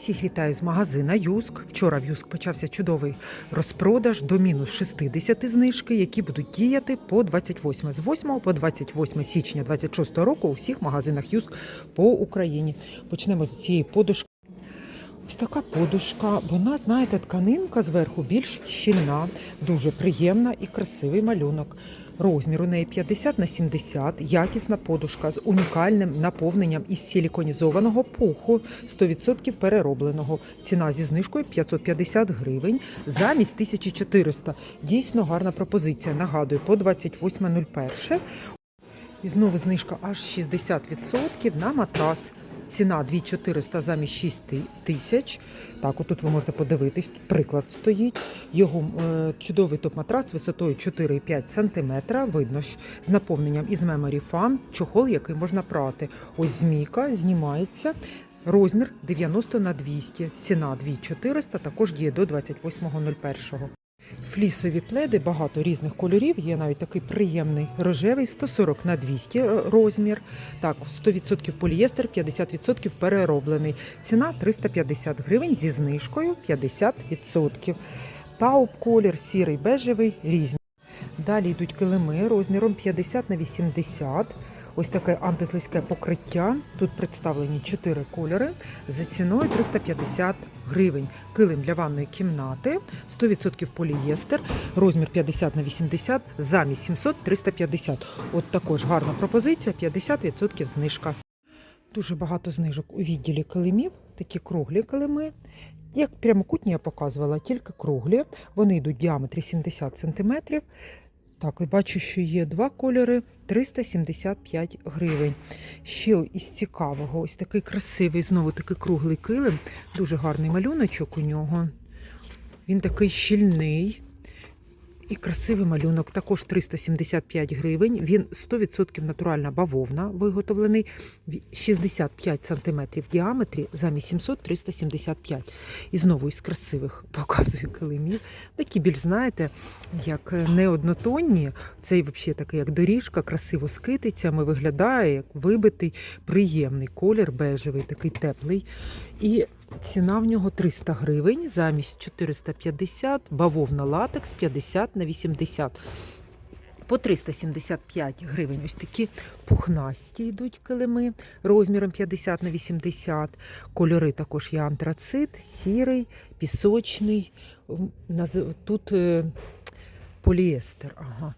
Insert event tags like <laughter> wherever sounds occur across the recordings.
Всіх вітаю з магазина Юск. Вчора в Юск почався чудовий розпродаж до мінус 60 знижки, які будуть діяти по 28 з 8 по 28 січня 26 року у всіх магазинах Юск по Україні. Почнемо з цієї подушки. Ось така подушка. Вона, знаєте, тканинка зверху більш щільна, дуже приємна і красивий малюнок. Розмір у неї 50 на 70, якісна подушка з унікальним наповненням із силіконізованого пуху, 100% переробленого. Ціна зі знижкою 550 гривень замість 1400. Дійсно гарна пропозиція. Нагадую, по 28.01. І знову знижка аж 60% на матрас. Ціна 2400 замість 6 тисяч. Так, отут ви можете подивитись, тут приклад стоїть. Його е, чудовий топ-матрац висотою 4,5 см. Видно ж, з наповненням із Memory Fan, чохол, який можна прати. Ось змійка знімається. Розмір 90 на 200. Ціна 2400, також діє до 28.01. Флісові пледи, багато різних кольорів. Є навіть такий приємний рожевий, 140 на 200 розмір. Так, 100% полієстер, 50% перероблений. Ціна 350 гривень зі знижкою 50%. Тауп колір, сірий, бежевий, різні. Далі йдуть килими розміром 50 на 80. Ось таке антислизьке покриття. Тут представлені 4 кольори за ціною 350 гривень. Килим для ванної кімнати, 100% полієстер, розмір 50 на 80, замість 700 350. От також гарна пропозиція, 50% знижка. Дуже багато знижок у відділі килимів, такі круглі килими. Як прямокутні я показувала, тільки круглі. Вони йдуть в діаметрі 70 см. Так, і бачу, що є два кольори 375 гривень. Ще із цікавого, ось такий красивий, знову такий круглий килим, дуже гарний малюночок у нього. Він такий щільний. І красивий малюнок, також 375 гривень. Він 100% натуральна бавовна виготовлений, Ві- 65 см в діаметрі, замість 700 375. І знову із красивих <laughs> показую килимів. Такі більш, знаєте, як е, неоднотонні. Цей взагалі такий, як доріжка, красиво з виглядає як вибитий, приємний колір, бежевий, такий теплий. І ціна в нього 300 гривень, замість 450, бавовна латекс 50 на 80. По 375 гривень ось такі пухнасті йдуть килими розміром 50 на 80. Кольори також є антрацит, сірий, пісочний. Тут е, поліестер. Ага.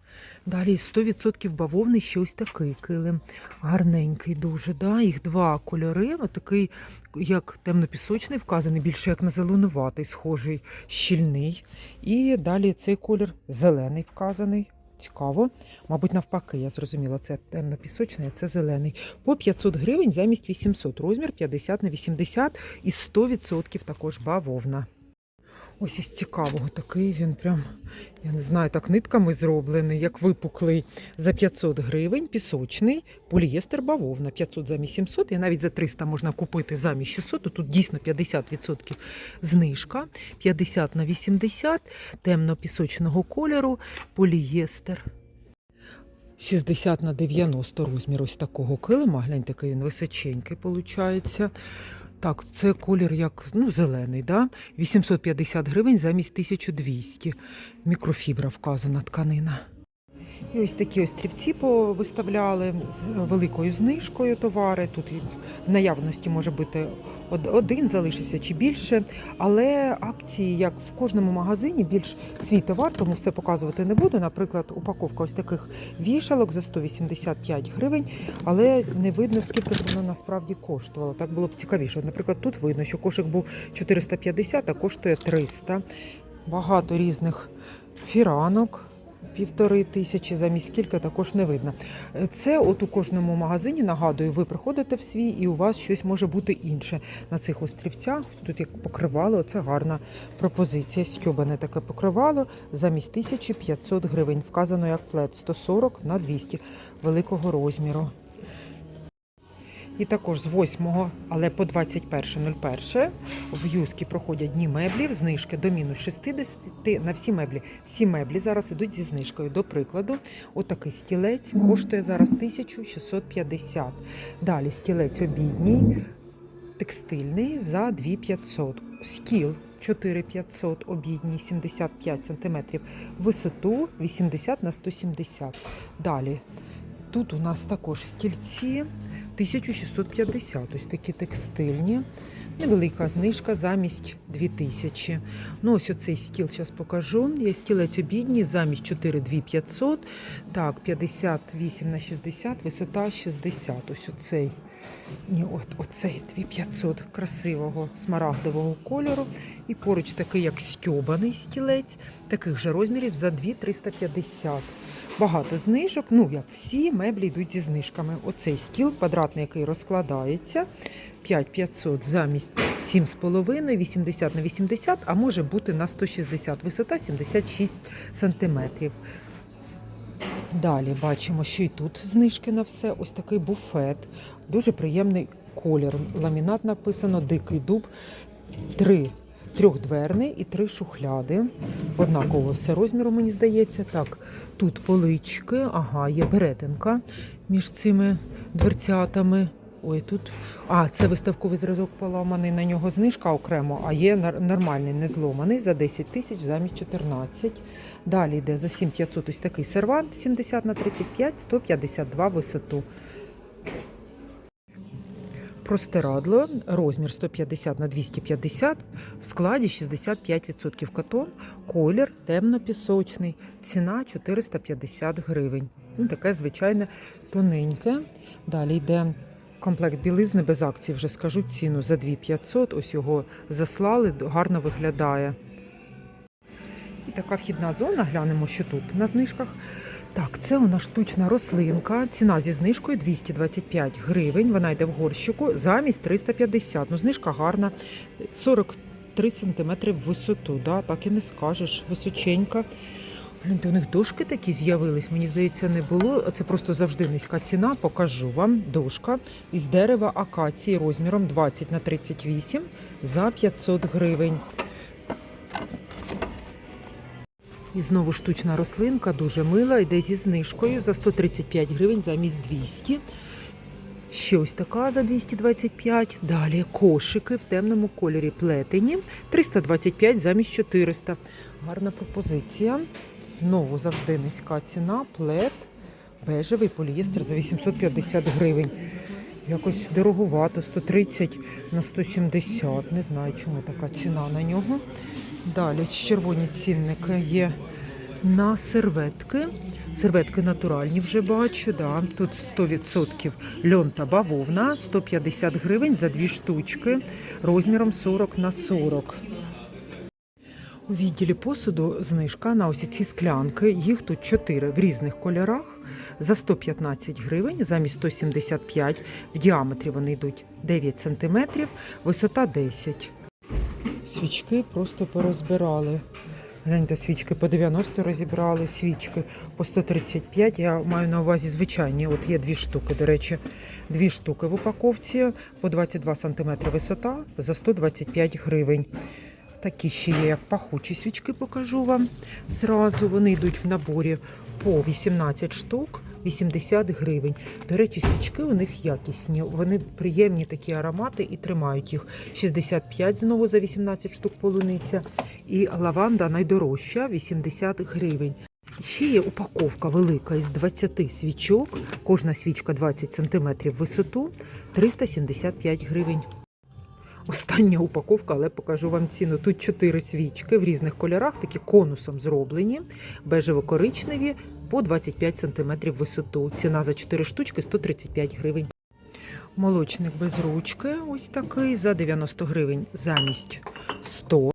Далі 100% бавовни ще ось такий килим. Гарненький дуже. Да? Їх два кольори. Отакий, як темно-пісочний, вказаний, більше як на зеленуватий, схожий, щільний. І далі цей колір зелений вказаний. Цікаво. Мабуть, навпаки, я зрозуміла, це темно-пісочний, а це зелений. По 500 гривень замість 800. Розмір 50 на 80 і 100% також бавовна. Ось із цікавого такий він прям, я не знаю, так нитками зроблений, як випуклий. За 500 гривень пісочний, полієстер бавовна. 500 замість 700 і навіть за 300 можна купити замість 600. Тут дійсно 50% знижка. 50 на 80, темно-пісочного кольору, полієстер. 60 на 90 розмір ось такого килима. Гляньте, який він височенький, виходить. Так, це колір як ну, зелений, да? 850 гривень замість 1200. Мікрофібра вказана тканина. І ось такі острівці повиставляли з великою знижкою товари. Тут в наявності може бути один залишився чи більше. Але акції, як в кожному магазині, більш свій тому все показувати не буду. Наприклад, упаковка ось таких вішалок за 185 гривень, але не видно, скільки воно насправді коштувало. Так було б цікавіше. Наприклад, тут видно, що кошик був 450, а коштує 300. Багато різних фіранок. Півтори тисячі замість скільки також не видно. Це от у кожному магазині, нагадую, ви приходите в свій і у вас щось може бути інше. На цих острівцях тут як покривало, це гарна пропозиція. Стьобане таке покривало замість 1500 гривень. Вказано як плед 140 на 200 великого розміру. І також з 8, але по 21.01 в Юскі проходять дні меблів, знижки до мінус 60 на всі меблі. Всі меблі зараз ідуть зі знижкою. До прикладу, отакий стілець коштує зараз 1650. Далі стілець обідній текстильний за 2500. Скіл 4500 обідній 75 см. Висоту 80 на 170. Далі. Тут у нас також стільці 1650. Ось такі текстильні. Невелика знижка замість 2000. Ну, ось оцей стіл зараз покажу. Є стілець обідній замість 42500. Так, 58 на 60, висота 60. Ось оцей. Ні, от, оцей 2500 красивого смарагдового кольору. І поруч такий, як стьобаний стілець, таких же розмірів за 2350. Багато знижок. Ну, як всі меблі йдуть зі знижками. Оцей стіл квадратний, який розкладається. 5500 замість 7,5, 80 на 80, а може бути на 160. Висота 76 сантиметрів. Далі бачимо, що і тут знижки на все. Ось такий буфет. Дуже приємний колір. Ламінат написано Дикий дуб. Три трьохдверний і три шухляди. Однаково все розміру, мені здається. Так, тут полички, ага, є беретинка між цими дверцятами. Ой, тут. А, це виставковий зразок поламаний, на нього знижка окремо, а є нормальний, не зломаний за 10 тисяч замість 14. Далі йде за 7500 ось такий сервант 70 на 35, 152 висоту. Простирадло, розмір 150 на 250, в складі 65% катон, колір темно-пісочний, ціна 450 гривень. Ну, таке звичайне тоненьке. Далі йде комплект білизни без акцій, вже скажу ціну за 2500. Ось його заслали, гарно виглядає. І така вхідна зона, глянемо, що тут на знижках. Так, це у нас штучна рослинка. Ціна зі знижкою 225 гривень. Вона йде в горщику замість 350. Ну, знижка гарна. 43 см в висоту. Да? Так і не скажеш. Височенька. Гляньте, у них дошки такі з'явились. Мені здається, не було. Це просто завжди низька ціна. Покажу вам. Дошка із дерева акації розміром 20 на 38 за 500 гривень. І знову штучна рослинка, дуже мила, йде зі знижкою за 135 гривень замість 200. Ще ось така за 225. Далі кошики в темному кольорі плетені. 325 замість 400. Гарна пропозиція. Знову завжди низька ціна. Плет бежевий полієстер за 850 гривень. Якось дороговато, 130 на 170. Не знаю, чому така ціна на нього. Далі червоні цінники є на серветки. Серветки натуральні вже бачу. Да. Тут 100% льон та бавовна, 150 гривень за дві штучки, розміром 40 на 40. У відділі посуду знижка на ось ці склянки. Їх тут 4 в різних кольорах за 115 гривень, замість 175. В діаметрі вони йдуть 9 см, висота 10 Свічки просто порозбирали. Гляньте, свічки по 90 розібрали, свічки по 135. Я маю на увазі звичайні. От є дві штуки. До речі, дві штуки в упаковці по 22 см висота за 125 гривень. Такі ще є, як пахучі свічки, покажу вам. Зразу вони йдуть в наборі по 18 штук. 80 гривень. До речі, свічки у них якісні. Вони приємні такі аромати і тримають їх. 65 знову за 18 штук полуниця. І лаванда найдорожча 80 гривень. Ще є упаковка велика із 20 свічок. Кожна свічка 20 см висоту 375 гривень. Остання упаковка, але покажу вам ціну. Тут 4 свічки в різних кольорах, такі конусом зроблені, бежево-коричневі по 25 см висоту. Ціна за 4 штучки 135 гривень. Молочник без ручки, ось такий, за 90 гривень замість 100.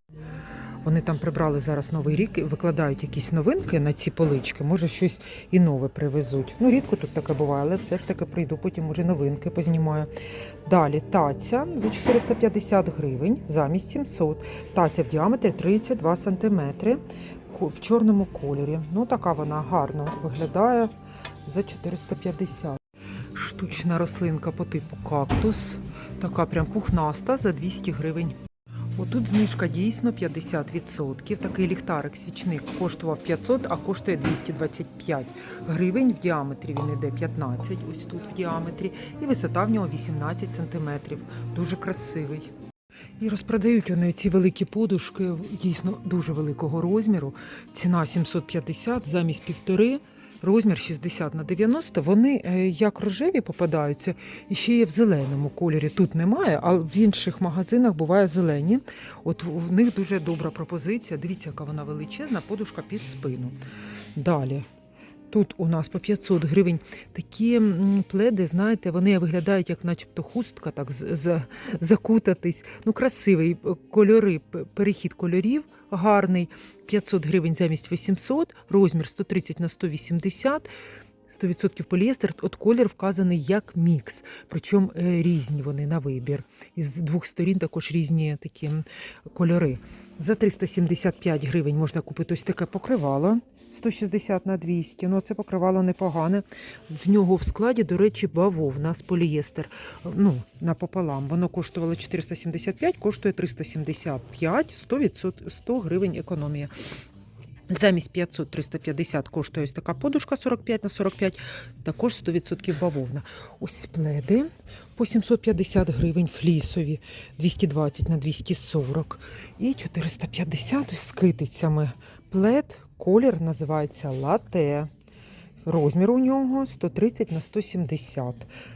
Вони там прибрали зараз новий рік і викладають якісь новинки на ці полички. Може, щось і нове привезуть. Ну, рідко тут таке буває, але все ж таки прийду, потім може новинки познімаю. Далі таця за 450 гривень замість 700. Таця в діаметрі 32 см в чорному кольорі. Ну, така вона гарно виглядає за 450. Штучна рослинка по типу кактус. Така прям пухнаста за 200 гривень. Отут знижка дійсно 50%. Такий ліхтарик свічник коштував 500, а коштує 225 гривень. В діаметрі він іде 15, ось тут в діаметрі, і висота в нього 18 сантиметрів. Дуже красивий. І розпродають вони ці великі подушки дійсно дуже великого розміру. Ціна 750 замість півтори. Розмір 60 на 90. Вони е, як рожеві попадаються, і ще є в зеленому кольорі. Тут немає, а в інших магазинах буває зелені. От в них дуже добра пропозиція. Дивіться, яка вона величезна, подушка під спину. Далі. Тут у нас по 500 гривень такі пледи, знаєте, вони виглядають як начебто хустка, так закутатись. Ну, красивий е, кольори, перехід кольорів гарний. 500 гривень замість 800, розмір 130 на 180. 100% поліестер, от колір вказаний як мікс, причому е, різні вони на вибір. І з двох сторін також різні такі кольори. За 375 гривень можна купити ось таке покривало. 160 на 200, ну це покривало непогане. В нього в складі, до речі, бавовна з полієстер. Ну, напополам. Воно коштувало 475, коштує 375, 100%, 100 гривень економія. Замість 500 350 коштує ось така подушка 45 на 45, також 100% бавовна. Ось пледи по 750 гривень флісові, 220 на 240 і 450 з китицями. Плед, колір називається лате. Розмір у нього 130 на 170.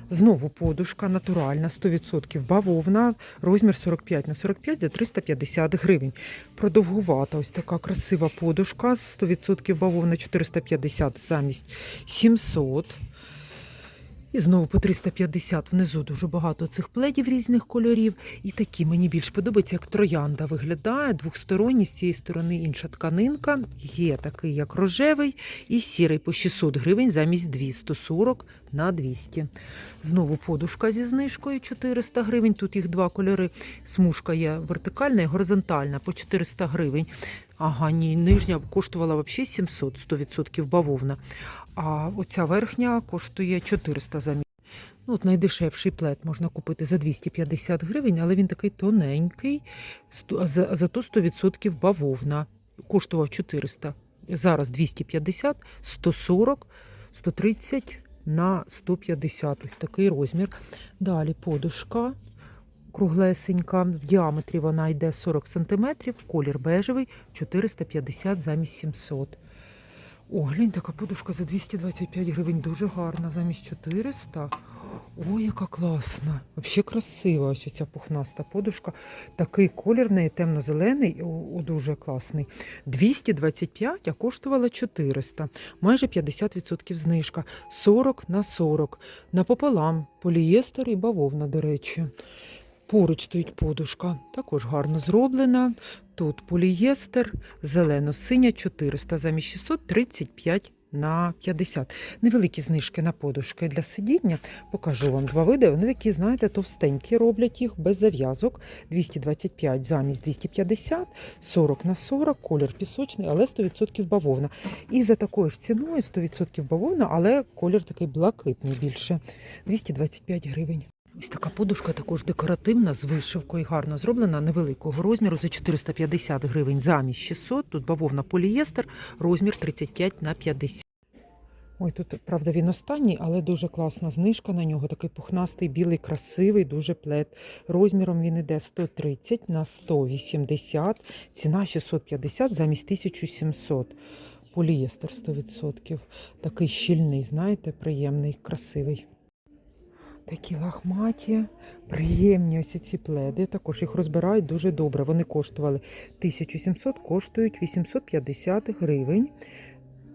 Знову подушка натуральна, 100% бавовна, розмір 45 на 45 за 350 гривень. Продовгувата ось така красива подушка, 100% бавовна 450 замість 700. І знову по 350 внизу дуже багато цих пледів різних кольорів. І такі мені більш подобається, як троянда виглядає. Двохсторонні, з цієї сторони інша тканинка. Є такий, як рожевий, і сірий по 600 гривень замість 200, 140 на 200. Знову подушка зі знижкою 400 гривень. Тут їх два кольори. Смужка є вертикальна і горизонтальна по 400 гривень. Ага, ні, нижня коштувала взагалі 700, 100% бавовна. А оця верхня коштує 400 за мі- Ну, от найдешевший плед можна купити за 250 гривень, але він такий тоненький, зато 100% бавовна. Коштував 400. Зараз 250, 140, 130 на 150. Ось такий розмір. Далі подушка круглесенька. В діаметрі вона йде 40 см, колір бежевий, 450 замість 700. О, така подушка за 225 гривень дуже гарна, замість 400. Ой, яка класна. Взагалі красива ось ця пухнаста подушка. Такий колір в неї темно-зелений, дуже класний. 225, а коштувала 400. Майже 50% знижка. 40 на 40. Напополам. Полієстер і бавовна, до речі. Поруч стоїть подушка, також гарно зроблена. Тут полієстер, зелено-синя 400 замість 635 на 50. Невеликі знижки на подушки для сидіння. Покажу вам два види. Вони такі, знаєте, товстенькі роблять їх без зав'язок. 225 замість 250, 40 на 40, колір пісочний, але 100% бавовна. І за такою ж ціною 100% бавовна, але колір такий блакитний більше. 225 гривень. Ось така подушка також декоративна з вишивкою, гарно зроблена, невеликого розміру за 450 гривень замість 600. Тут бавовна полієстер, розмір 35 на 50. Ой, тут, правда, він останній, але дуже класна знижка на нього. Такий пухнастий, білий, красивий, дуже плед. Розміром він іде 130 на 180, ціна 650 замість 1700. Полієстер 100%. Такий щільний, знаєте, приємний, красивий. Такі лахматі, приємні ось ці пледи. Також їх розбирають дуже добре. Вони коштували 1700, коштують 850 гривень.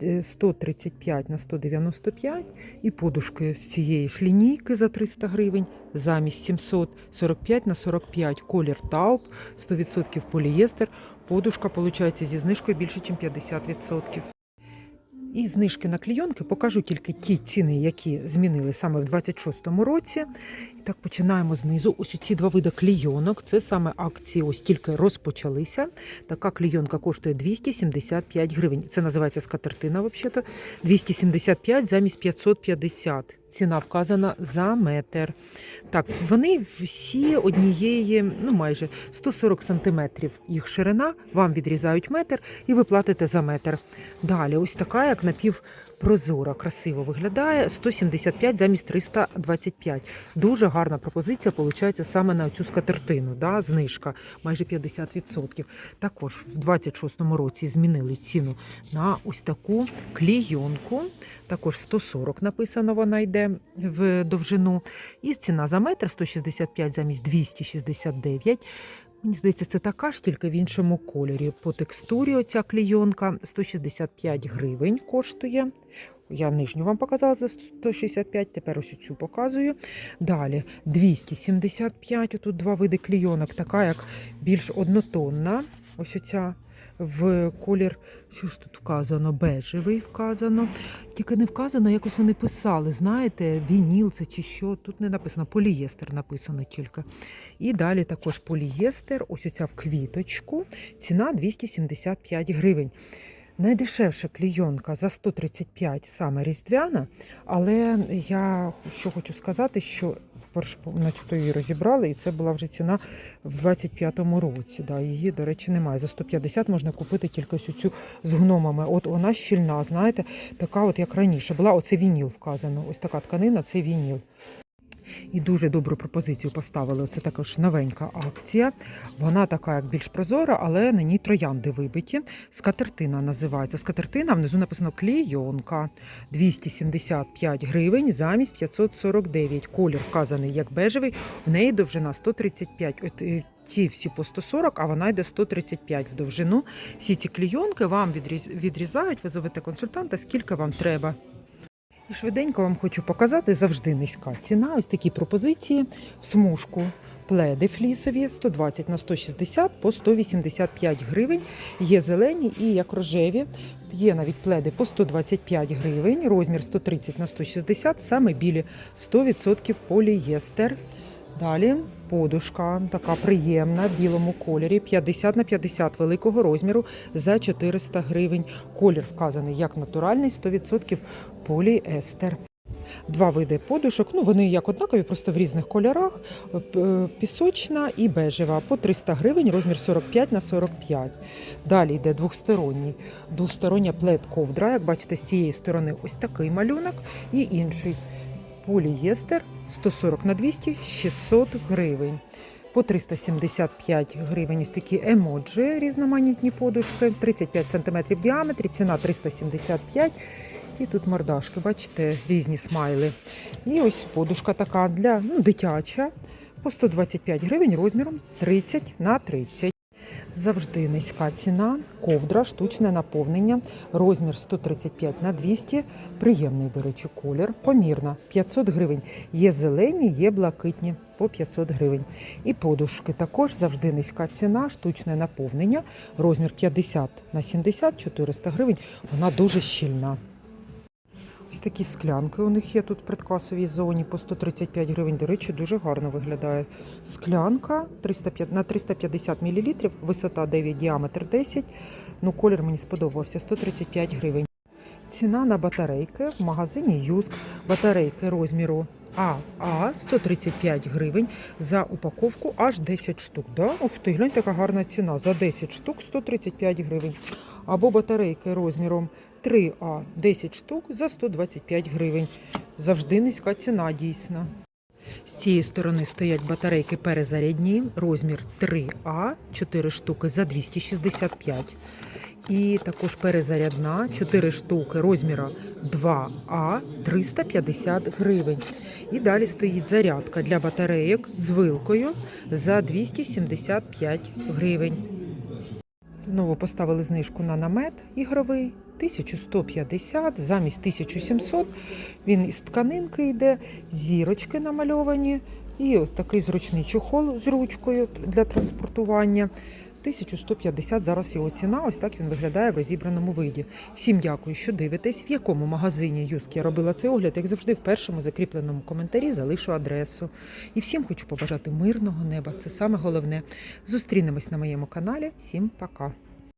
Е, 135 на 195 і подушки з цієї ж лінійки за 300 гривень замість 745 на 45 колір тауп 100% полієстер. Подушка виходить зі знижкою більше, ніж 50%. І знижки на клійонки покажу тільки ті ціни, які змінили саме в 26-му році. І так починаємо знизу. Ось ці два види клійонок. Це саме акції ось тільки розпочалися. Така клійонка коштує 275 гривень. Це називається скатертина, взагалі. 275 замість 550. Ціна вказана за метр. Так, вони всі однієї, ну майже 140 сантиметрів їх ширина, вам відрізають метр і ви платите за метр. Далі, ось така, як напівпрозора, красиво виглядає, 175 замість 325. Дуже гарна пропозиція, виходить, саме на цю скатертину, да, знижка майже 50%. Також в 26-му році змінили ціну на ось таку клійонку. Також 140 написано, вона йде в довжину. І ціна за метр 165 замість 269. Мені здається, це така ж, тільки в іншому кольорі. По текстурі оця клійонка 165 гривень коштує. Я нижню вам показала за 165, тепер ось цю показую. Далі 275, отут два види клійонок, така як більш однотонна. Ось оця в колір, що ж тут вказано, бежевий вказано. Тільки не вказано, якось вони писали, знаєте, вініл це чи що. Тут не написано, полієстер написано тільки. І далі також полієстер, ось оця в квіточку, ціна 275 гривень. Найдешевша клійонка за 135 саме різдвяна, але я що хочу сказати, що начебто її розібрали, і це була вже ціна в 25-му році. Да, її, до речі, немає. За 150 можна купити тільки ось цю з гномами. От вона щільна, знаєте, така, от як раніше. Була оце вініл вказано. Ось така тканина це вініл. І дуже добру пропозицію поставили. Це також новенька акція. Вона така, як більш прозора, але на ній троянди вибиті. Скатертина називається. Скатертина внизу написано клійонка 275 гривень замість 549. Колір вказаний як бежевий. В неї довжина 135. От, е, Ті всі по 140, а вона йде 135 в довжину. Всі ці клійонки вам відріз- відрізають, ви зовете консультанта, скільки вам треба. Швиденько вам хочу показати завжди низька ціна. Ось такі пропозиції в смужку. Пледи флісові 120 на 160 по 185 гривень. Є зелені і як рожеві. Є навіть пледи по 125 гривень, розмір 130 на 160, саме білі 100% полієстер. Далі подушка така приємна в білому кольорі, 50 на 50 великого розміру за 400 гривень. Колір вказаний як натуральний, 100% поліестер. Два види подушок, ну вони як однакові, просто в різних кольорах. Пісочна і бежева по 300 гривень, розмір 45 на 45. Далі йде двохсторонній. Двостороння плед ковдра. Як бачите, з цієї сторони ось такий малюнок і інший. Полієстер 140 на 200 600 гривень. По 375 гривень ось такі емоджі, різноманітні подушки, 35 см в діаметрі, ціна 375 І тут мордашки, бачите, різні смайли. І ось подушка така для ну, дитяча по 125 гривень розміром 30 на 30. Завжди низька ціна, ковдра, штучне наповнення, розмір 135 на 200, приємний, до речі, колір, помірна, 500 гривень. Є зелені, є блакитні по 500 гривень. І подушки також завжди низька ціна, штучне наповнення, розмір 50 на 70, 400 гривень. Вона дуже щільна. Ось такі склянки у них є тут в предкасовій зоні по 135 гривень. До речі, дуже гарно виглядає. Склянка 305 на 350 мл, висота 9, діаметр 10. Ну, колір мені сподобався 135 гривень. Ціна на батарейки в магазині Юск. Батарейки розміру АА 135 гривень за упаковку аж 10 штук. Да? Ух ти, глянь, така гарна ціна. За 10 штук 135 гривень. Або батарейки розміром 3А 10 штук за 125 гривень. Завжди низька ціна дійсно. З цієї сторони стоять батарейки перезарядні, розмір 3А, 4 штуки за 265. І також перезарядна, 4 штуки розміра 2А, 350 гривень. І далі стоїть зарядка для батарейок з вилкою за 275 гривень. Знову поставили знижку на намет ігровий 1150 замість 1700. Він із тканинки йде, зірочки намальовані. І ось такий зручний чохол з ручкою для транспортування. 1150 зараз його ціна. Ось так він виглядає в розібраному виді. Всім дякую, що дивитесь. В якому магазині Юск я робила цей огляд, як завжди, в першому закріпленому коментарі залишу адресу. І всім хочу побажати мирного неба. Це саме головне. Зустрінемось на моєму каналі. Всім пока.